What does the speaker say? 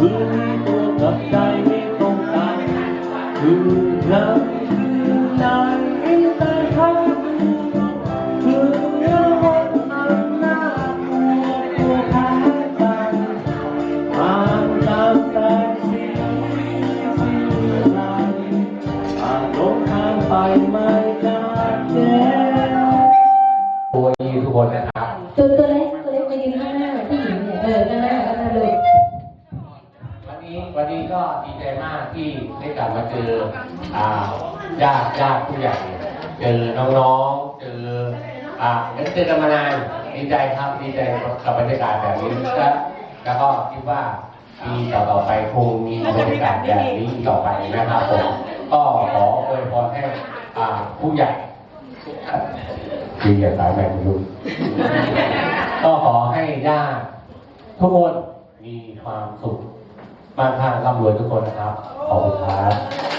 คือตัวกับใจไม่ตรงกันอยู่แล้วใจแต่เขาเพื่อคนนั้นน่ากลัวตัวแพ้กันผ่านตามแสงสีสีลายผ่านลงทางไปไม่ได้แล้วตัวนี้ทุกคนนะครับตัวตัวเล็กตัวเล็กไปยืนข้าง นี้วันนี้ก็ดีใจมากที่ได้กลับมาเจออ่าญาติญาติผู้ใหญ่ เจอน้องๆ เจออ่าได้เจอกันมานานดีใจครับดีใจกับบรรยากาศแบบนี้และแล้วก็คิดว่าปีต่อๆไปคงมีบรรยากาศแบบนี้ต่อไปนะครับผมก็ขออวยพรให้อ่าผู้ใหญ่ดีอย่าสายแบบนี้ก็ขอให้ญาติทุกคนมีความสุข มากท่านร่ำรวยทุกคนนะครับ ขอบคุณครับ